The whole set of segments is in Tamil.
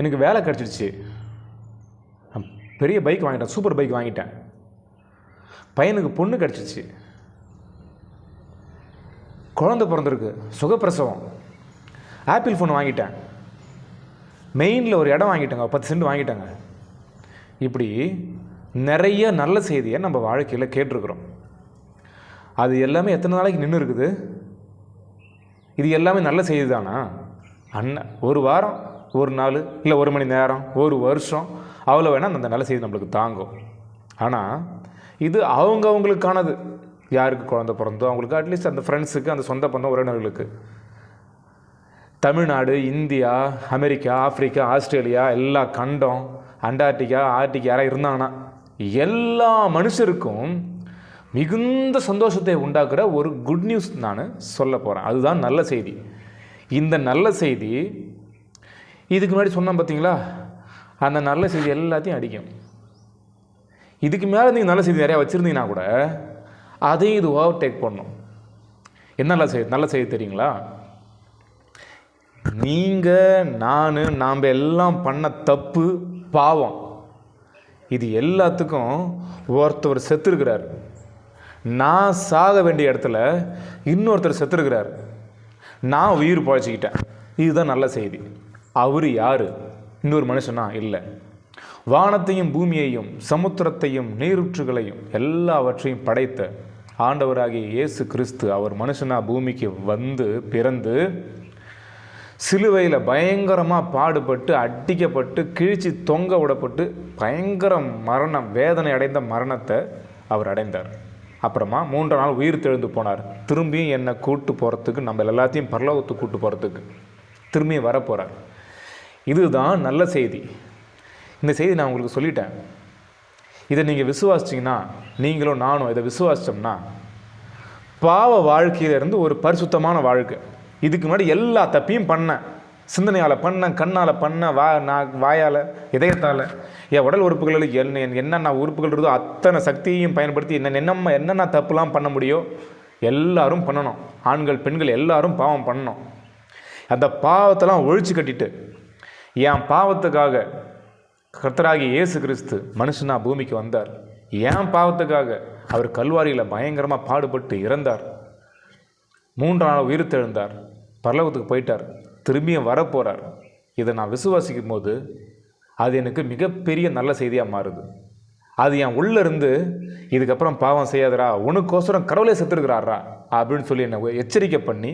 எனக்கு வேலை கிடச்சிடுச்சு நான் பெரிய பைக் வாங்கிட்டேன் சூப்பர் பைக் வாங்கிட்டேன். பையனுக்கு பொண்ணு கிடச்சிச்சு குழந்த பிறந்திருக்கு சுகப்பிரசவம். ஆப்பிள் ஃபோன் வாங்கிட்டேன். மெயினில் ஒரு இடம் வாங்கிட்டேங்க பத்து சென்ட் வாங்கிட்டேங்க. இப்படி நிறைய நல்ல செய்தியை நம்ம வாழ்க்கையில் கேட்டிருக்கிறோம். அது எல்லாமே எத்தனை நாளைக்கு நின்று இருக்குது இது எல்லாமே நல்ல செய்தி தானா அண்ணன் ஒரு வாரம் ஒரு நாள் இல்லை ஒரு மணி நேரம் ஒரு வருஷம் அவ்வளோ வேணால் அந்த நல்ல செய்தி நம்மளுக்கு தாங்கும். ஆனால் இது அவங்க அவங்களுக்கானது யாருக்கு குழந்த பிறந்தோ அவங்களுக்கு அட்லீஸ்ட் அந்த ஃப்ரெண்ட்ஸுக்கு அந்த சொந்த பந்தம் உறவினர்களுக்கு. Tamil Nadu India America Africa Australia எல்லா கண்டம் அண்டார்டிகா ஆர்டிக் யாராவது இருந்தாங்கன்னா எல்லா மனுஷருக்கும் மிகுந்த சந்தோஷத்தை உண்டாக்குற ஒரு குட் நியூஸ் நான் சொல்ல போகிறேன் அதுதான் நல்ல செய்தி. இந்த நல்ல செய்தி இதுக்கு முன்னாடி சொன்னோம் பார்த்தீங்களா? அந்த நல்ல செய்தி எல்லாத்தையும் அடிக்கும். இதுக்கு மேலே நீங்கள் நல்ல செய்தி நிறையா வச்சுருந்தீங்கன்னா கூட அதையும் இது ஓவர்டேக் பண்ணும். என்ன நல்ல செய்தி? நல்ல செய்தி தெரியுங்களா? நீங்கள் நான் நாம் எல்லாம் பண்ண தப்பு பாவம். இது எல்லாத்துக்கும் ஒருத்தவர் செத்துருக்கிறார். நான் சாக வேண்டிய இடத்துல இன்னொருத்தர் செத்துருக்கிறார். நான் உயிர் பழச்சிக்கிட்டேன் இதுதான் நல்ல செய்தி. அவர் யார்? இன்னொரு மனுஷனா? இல்லை. வானத்தையும் பூமியையும் சமுத்திரத்தையும் நீரூற்றுகளையும் எல்லாவற்றையும் படைத்த ஆண்டவராகிய இயேசு கிறிஸ்து அவர் மனுஷனாக பூமிக்கு வந்து பிறந்து சிலுவையில் பயங்கரமாக பாடுபட்டு அடிக்கப்பட்டு கிழிச்சு தொங்க விடப்பட்டு பயங்கர மரணம் வேதனை அடைந்த மரணத்தை அவர் அடைந்தார். அப்புறமா மூன்று நாள் உயிர் தெழுந்து போனார். திரும்பியும் என்னை கூட்டு போகிறதுக்கு நம்ம எல்லாத்தையும் பரலோகத்துக்கு கூட்டு போகிறதுக்கு திரும்பியும் வரப்போகிறார் இதுதான் நல்ல செய்தி. இந்த செய்தி நான் உங்களுக்கு சொல்லிட்டேன். இதை நீங்கள் விசுவாசிச்சிங்கன்னா நீங்களும் நானும் இதை விசுவாசித்தோம்னா பாவ வாழ்க்கையிலேருந்து ஒரு பரிசுத்தமான வாழ்க்கை. இதுக்கு முன்னாடி எல்லா தப்பையும் பண்ணேன். சிந்தனையால் பண்ணேன் கண்ணால் பண்ணேன் வா நான் வாயால் இதயத்தால். என் உடல் உறுப்புகளில் என்ன என்னென்ன உறுப்புகள் இருந்தோ அத்தனை சக்தியையும் பயன்படுத்தி என்ன என்னென்ன என்னென்ன தப்புலாம் பண்ண முடியும் எல்லாரும் பண்ணணும். ஆண்கள் பெண்கள் எல்லாரும் பாவம் பண்ணணும். அந்த பாவத்தெல்லாம் ஒழிச்சு கட்டிட்டு என் பாவத்துக்காக கர்த்தராகி இயேசு கிறிஸ்து மனுஷனா பூமிக்கு வந்தார். என் பாவத்துக்காக அவர் கல்வாரியில் பயங்கரமாக பாடுபட்டு இறந்தார். மூன்று நாள் உயிர்த்தெழுந்தார் பரலோகத்துக்கு போயிட்டார். திரும்பியும் வரப்போகிறார் இதை நான் விசுவாசிக்கும் போது அது எனக்கு மிகப்பெரிய நல்ல செய்தியாக மாறுது. அது என் உள்ளேருந்து இதுக்கப்புறம் பாவம் செய்யாதடா உனக்கோசரம் கடவுளே செத்துருக்கிறாரா அப்படின்னு சொல்லி என்னை எச்சரிக்கை பண்ணி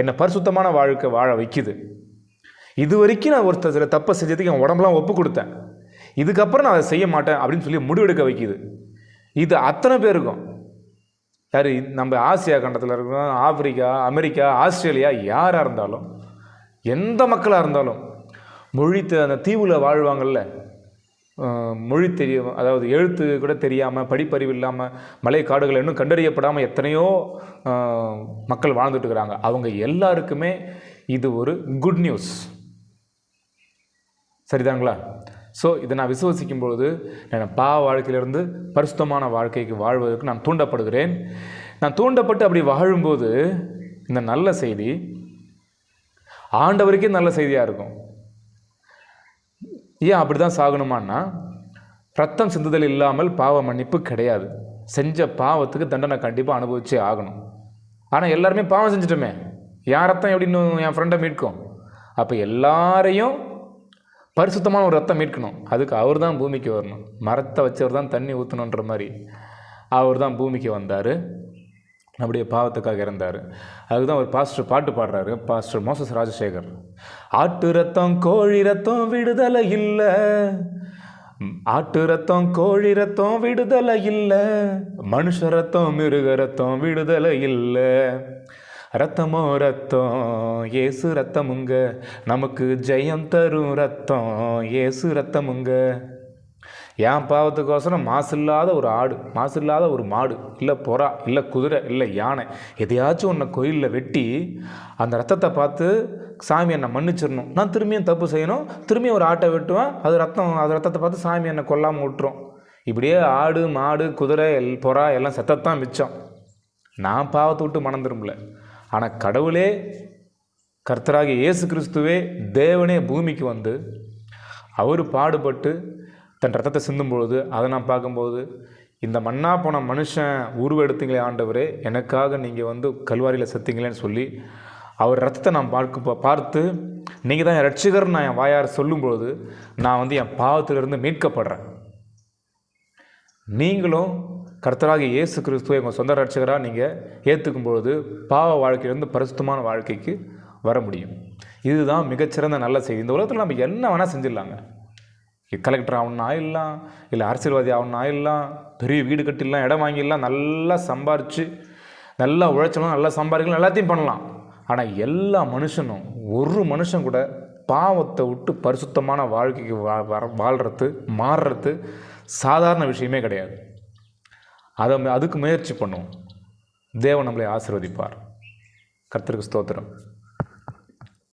என்னை பரிசுத்தமான வாழ்க்கை வாழ வைக்குது. இது வரைக்கும் நான் ஒருத்தர் சில தப்பை செஞ்சதுக்கு என் உடம்புலாம் ஒப்பு கொடுத்தேன். இதுக்கப்புறம் நான் அதை செய்ய மாட்டேன் அப்படின்னு சொல்லி முடிவெடுக்க வைக்கிது. இது அத்தனை பேருக்கும். யார் நம்ம ஆசியா கண்டத்தில் இருக்கிறோம் ஆப்பிரிக்கா அமெரிக்கா ஆஸ்திரேலியா யாராக இருந்தாலும் எந்த மக்களாக இருந்தாலும் மொழி அந்த தீவில் வாழ்வாங்கள்ல மொழி தெரியும் அதாவது எழுத்து கூட தெரியாமல் படிப்பறிவு இல்லாமல் மலை காடுகள் இன்னும் கண்டறியப்படாமல் எத்தனையோ மக்கள் வாழ்ந்துட்டு இருக்கிறாங்க. அவங்க எல்லாருக்குமே இது ஒரு குட் நியூஸ் சரிதாங்களா? ஸோ இதை நான் விசுவசிக்கும் பொழுது நான் பாவ வாழ்க்கையிலிருந்து பரிசுத்தமான வாழ்க்கைக்கு வாழ்வதற்கு நான் தூண்டப்படுகிறேன். நான் தூண்டப்பட்டு அப்படி வாழும்போது இந்த நல்ல செய்தி ஆண்டவருக்கே நல்ல செய்தியாக இருக்கும். ஏன் அப்படி தான் சாகணுமான்னா ரத்தம் சிந்துதல் இல்லாமல் பாவ மன்னிப்பு கிடையாது. செஞ்ச பாவத்துக்கு தண்டனை கண்டிப்பாக அனுபவிச்சே ஆகணும். ஆனால் எல்லாருமே பாவம் செஞ்சிட்டோமே. என் ரத்தம் எப்படின்னு என் ஃப்ரெண்டை மீட்கும்? அப்போ எல்லாரையும் பரிசுத்தமான ஒரு ரத்தம் மீட்கணும். அதுக்கு அவர் தான் பூமிக்கு வரணும். மரத்தை வச்சவர் தான் தண்ணி ஊற்றணுன்ற மாதிரி அவர் தான் பூமிக்கு வந்தார். அப்படியே பாவத்துக்காக இறந்தார். அதுக்கு தான் ஒரு பாஸ்டர் பாட்டு பாடுறாரு. Pastor Moses Rajasekar. ஆட்டு ரத்தம் கோழி ரத்தம் விடுதலை இல்லை. ஆட்டு ரத்தம் கோழி ரத்தம் விடுதலை இல்லை. மனுஷ ரத்தம் மிருக ரத்தம் விடுதலை இல்லை. ரத்தமோ ரத்தம் ஏசு ரத்தமுங்க. நமக்கு ஜெயம் தரும் ரத்தம் ஏசு ரத்தமுங்க. என் பாவத்துக்கோசரம் மாசு இல்லாத ஒரு ஆடு மாசு இல்லாத ஒரு மாடு இல்லை புறா இல்லை குதிரை இல்லை யானை எதையாச்சும் உன்னை கோயிலில் வெட்டி அந்த ரத்தத்தை பார்த்து சாமி என்னை மன்னிச்சிடணும். நான் திரும்பியும் தப்பு செய்யணும். திரும்பியும் ஒரு ஆட்டை வெட்டுவேன். அது ரத்தம் அது ரத்தத்தை பார்த்து சாமி என்னை கொல்லாமல் விட்டுரும். இப்படியே ஆடு மாடு குதிரை எல் புறா எல்லாம் செத்தத்தான் மிச்சம். நான் பாவத்தை விட்டு மனம் ஆனால் கடவுளே கர்த்தராகிய இயேசு கிறிஸ்துவே தேவனே பூமிக்கு வந்து அவர் பாடுபட்டு தன் ரத்தத்தை சிந்தும் பொழுது அதை நான் பார்க்கும்போது இந்த மண்ணா போன மனுஷன் உருவெடுத்தீங்களே ஆண்டவரே எனக்காக நீங்கள் வந்து கல்வாரியில் செத்தீங்களேன்னு சொல்லி அவர் ரத்தத்தை நான் பார்க்க பார்த்து நீங்கள் தான் என் ரட்சிகர் நான் என் வாயார் சொல்லும்பொழுது நான் வந்து என் பாவத்திலிருந்து மீட்கப்படுறேன். நீங்களும் கர்த்தராகிய இயேசு கிறிஸ்துவை உங்கள் சொந்த ரட்சகராக நீங்கள் ஏற்றுக்கும் பொழுது பாவ வாழ்க்கையிலிருந்து பரிசுத்தமான வாழ்க்கைக்கு வர முடியும். இதுதான் மிகச்சிறந்த நல்ல செய்தி. இந்த உலகத்தில் நம்ம என்ன வேணால் செஞ்சிடலாங்க. கலெக்டர் ஆகணும்னு ஆயிடலாம் இல்லை அரசியல்வாதி ஆகணும்னு ஆயிடலாம் பெரிய வீடு கட்டிடலாம் இடம் வாங்கிடலாம் நல்லா சம்பாரித்து நல்லா உழைச்சலாம் நல்லா சம்பாதிக்கலாம் எல்லாத்தையும் பண்ணலாம். ஆனால் எல்லா மனுஷனும் ஒரு மனுஷன் கூட பாவத்தை விட்டு பரிசுத்தமான வாழ்க்கைக்கு வா வர வாழ்கிறது மாறுறது சாதாரண விஷயமே கிடையாது. அதை அதுக்கு முயற்சி பண்ணுவோம். தேவன் நம்மளை ஆசிர்வதிப்பார். கர்த்தருக்கு ஸ்தோத்திரம்.